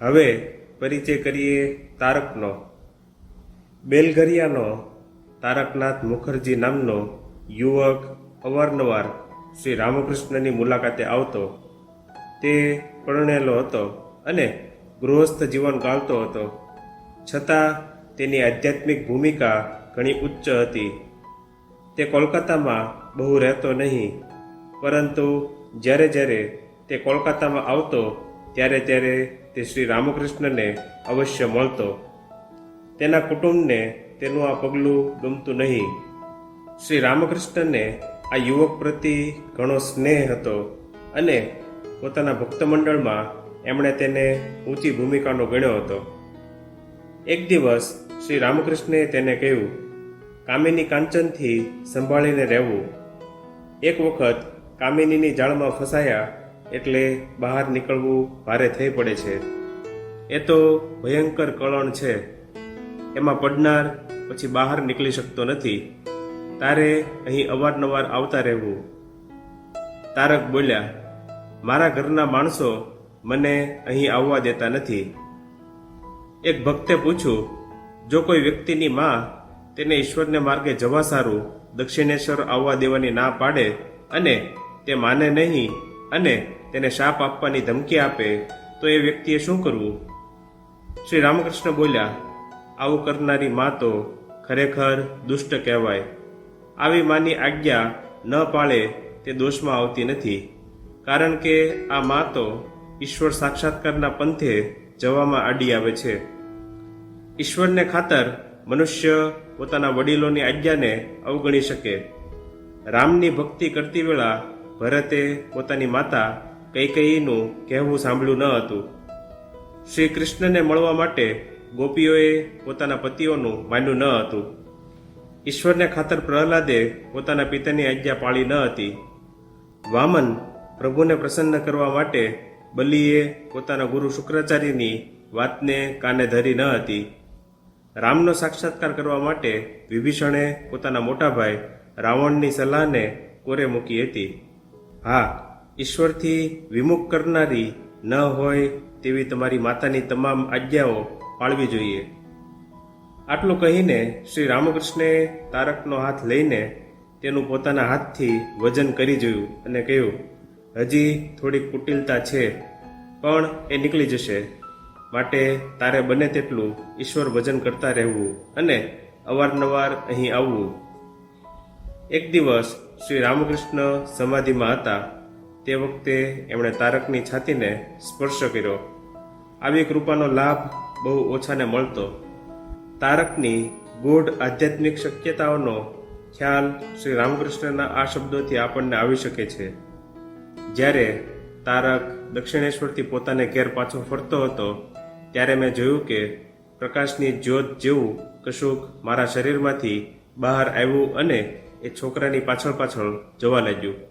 હવે પરિચય કરીએ તારકનો. બેલઘરિયાનો તારકનાથ મુખર્જી નામનો યુવક અવારનવાર શ્રી રામકૃષ્ણની મુલાકાતે આવતો, તે પરણેલો હતો અને ગૃહસ્થ જીવન ગાળતો હતો. છતાં તેની આધ્યાત્મિક ભૂમિકા ઘણી ઉચ્ચ હતી. તે કોલકાતામાં બહુ રહેતો નહીં, પરંતુ જ્યારે જ્યારે તે કોલકાતામાં આવતો, ત્યારે ત્યારે તે શ્રી રામકૃષ્ણને અવશ્ય મળતો. તેના કુટુંબને તેનું આ પગલું ગમતું નહીં. શ્રી રામકૃષ્ણને આ યુવક પ્રતિ ઘણો સ્નેહ હતો અને પોતાના ભક્ત મંડળમાં એમણે તેને ઊંચી ભૂમિકાનો ગણ્યો હતો. એક દિવસ શ્રી રામકૃષ્ણે તેને કહ્યું, કામિની કાંચનથી સંભાળીને રહેવું. એક વખત કામિનીની જાળમાં ફસાયા એટલે બહાર નીકળવું ભારે થઈ પડે છે. એ તો ભયંકર કળણ છે. એમાં પડનાર પછી બહાર નીકળી શકતો નથી. તારે અહીં અવારનવાર આવતા રહેવું. તારક બોલ્યા, મારા ઘરના માણસો મને અહીં આવવા દેતા નથી. એક ભક્તે પૂછ્યું, જો કોઈ વ્યક્તિની માં તેને ઈશ્વરને માર્ગે જવા સારું, દક્ષિણેશ્વર આવવા દેવાની ના પાડે અને તે માને નહીં અને તેને શાપ આપવાની ધમકી આપે, તો એ વ્યક્તિએ શું કરવું? શ્રી રામકૃષ્ણ બોલ્યા, આવું કરનારી મા તો ખરેખર દુષ્ટ કહેવાય. આવી માની આજ્ઞા ન પાળે તે દોષમાં આવતી નથી. કારણ કે આ મા તો ઈશ્વર સાક્ષાત્કારના પંથે જવામાં આડી આવે છે. ઈશ્વરને ખાતર મનુષ્ય પોતાના વડીલોની આજ્ઞાને અવગણી શકે. રામની ભક્તિ કરતી વેળા ભરતે પોતાની માતા કૈકેયીનું કહેવું સાંભળ્યું ન હતું. શ્રી કૃષ્ણને મળવા માટે ગોપીઓએ પોતાના પતિઓનું માન્યું ન હતું. ઈશ્વરને ખાતર પ્રહલાદે પોતાના પિતાની આજ્ઞા પાળી ન હતી. વામન પ્રભુને પ્રસન્ન કરવા માટે બલિએ પોતાના ગુરુ શુક્રાચાર્યની વાતને કાને ધરી ન હતી. રામનો સાક્ષાત્કાર કરવા માટે વિભીષણે પોતાના મોટા ભાઈ રાવણની સલાહને કોરે મૂકી હતી. હા, ઈશ્વરથી વિમુખ કરનારી ન હોય તેવી તમારી માતાની તમામ આજ્ઞાઓ પાળવી જોઈએ. આટલું કહીને શ્રી રામકૃષ્ણે તારકનો હાથ લઈને તેનું પોતાના હાથથી વજન કરી જોયું અને કહ્યું, હજી થોડીક કુટિલતા છે, પણ એ નીકળી જશે. માટે તારે બને તેટલું ઈશ્વર ભજન કરતા રહેવું અને અવારનવાર અહીં આવવું. એક દિવસ શ્રી રામકૃષ્ણ સમાધિમાં હતા. તે વખતે એમણે તારકની છાતીને સ્પર્શ કર્યો. આવી કૃપાનો લાભ બહુ ઓછાને મળતો. તારકની ગૂઢ આધ્યાત્મિક શક્યતાઓનો ખ્યાલ શ્રી રામકૃષ્ણના આ શબ્દોથી આપણને આવી શકે છે. જ્યારે તારક દક્ષિણેશ્વરથી પોતાને ઘેર પાછો ફરતો હતો, ત્યારે મેં જોયું કે પ્રકાશની જ્યોત જેવું કશુંક મારા શરીરમાંથી બહાર આવ્યું અને એ છોકરાની પાછળ પાછળ જવા લાગ્યું.